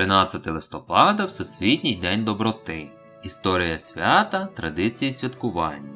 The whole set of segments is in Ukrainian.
13 листопада Всесвітній день доброти. Історія свята, традиції святкування.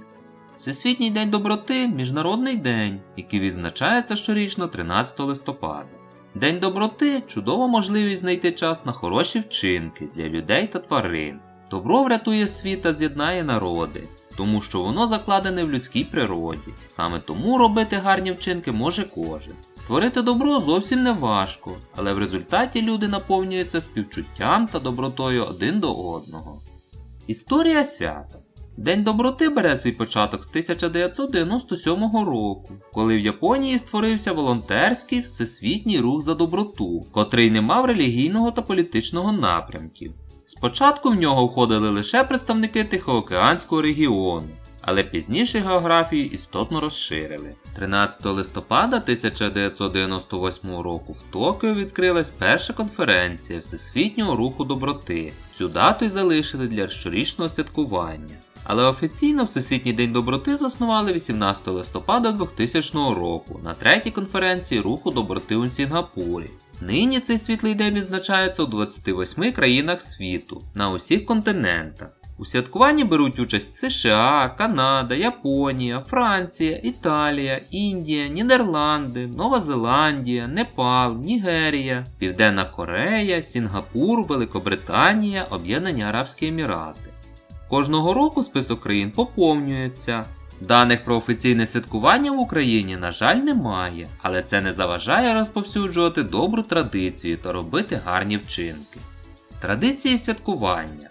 Всесвітній день доброти міжнародний день, який відзначається щорічно 13 листопада. День доброти чудова можливість знайти час на хороші вчинки для людей та тварин. Добро врятує світ та з'єднає народи, тому що воно закладене в людській природі. Саме тому робити гарні вчинки може кожен. Творити добро зовсім не важко, але в результаті люди наповнюються співчуттям та добротою один до одного. Історія свята. День доброти бере свій початок з 1997 року, коли в Японії створився волонтерський всесвітній рух за доброту, котрий не мав релігійного та політичного напрямків. Спочатку в нього входили лише представники Тихоокеанського регіону, але пізніше географію істотно розширили. 13 листопада 1998 року в Токіо відкрилась перша конференція Всесвітнього руху доброти. Цю дату й залишили для щорічного святкування. Але офіційно Всесвітній день доброти заснували 18 листопада 2000 року на третій конференції руху доброти у Сінгапурі. Нині цей світлий день відзначається у 28 країнах світу на усіх континентах. У святкуванні беруть участь США, Канада, Японія, Франція, Італія, Індія, Нідерланди, Нова Зеландія, Непал, Нігерія, Південна Корея, Сінгапур, Великобританія, Об'єднані Арабські Емірати. Кожного року список країн поповнюється. Даних про офіційне святкування в Україні, на жаль, немає, але це не заважає розповсюджувати добру традицію та робити гарні вчинки. Традиції святкування.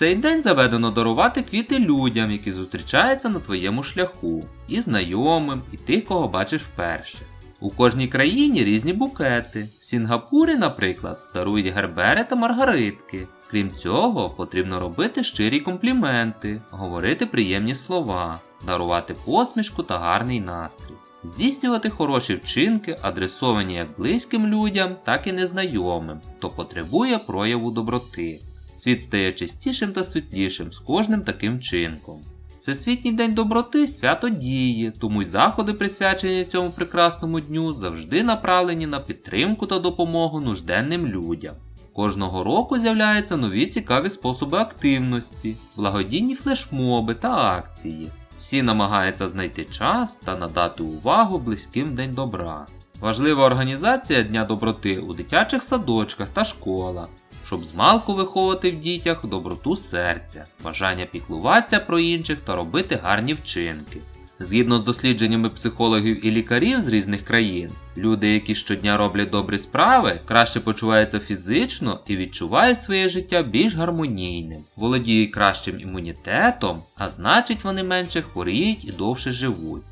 Цей день заведено дарувати квіти людям, які зустрічаються на твоєму шляху, і знайомим, і тих, кого бачиш вперше. У кожній країні різні букети. В Сінгапурі, наприклад, дарують гербери та маргаритки. Крім цього, потрібно робити щирі компліменти, говорити приємні слова, дарувати посмішку та гарний настрій, здійснювати хороші вчинки, адресовані як близьким людям, так і незнайомим, хто потребує прояву доброти. Світ стає чистішим та світлішим з кожним таким вчинком. Всесвітній день доброти свято діє, тому й заходи, присвячені цьому прекрасному дню, завжди направлені на підтримку та допомогу нужденним людям. Кожного року з'являються нові цікаві способи активності, благодійні флешмоби та акції. Всі намагаються знайти час та надати увагу близьким День добра. Важлива організація Дня доброти у дитячих садочках та школах, щоб змалку виховувати в дітях доброту серця, бажання піклуватися про інших та робити гарні вчинки. Згідно з дослідженнями психологів і лікарів з різних країн, люди, які щодня роблять добрі справи, краще почуваються фізично і відчувають своє життя більш гармонійним, володіють кращим імунітетом, а значить вони менше хворіють і довше живуть.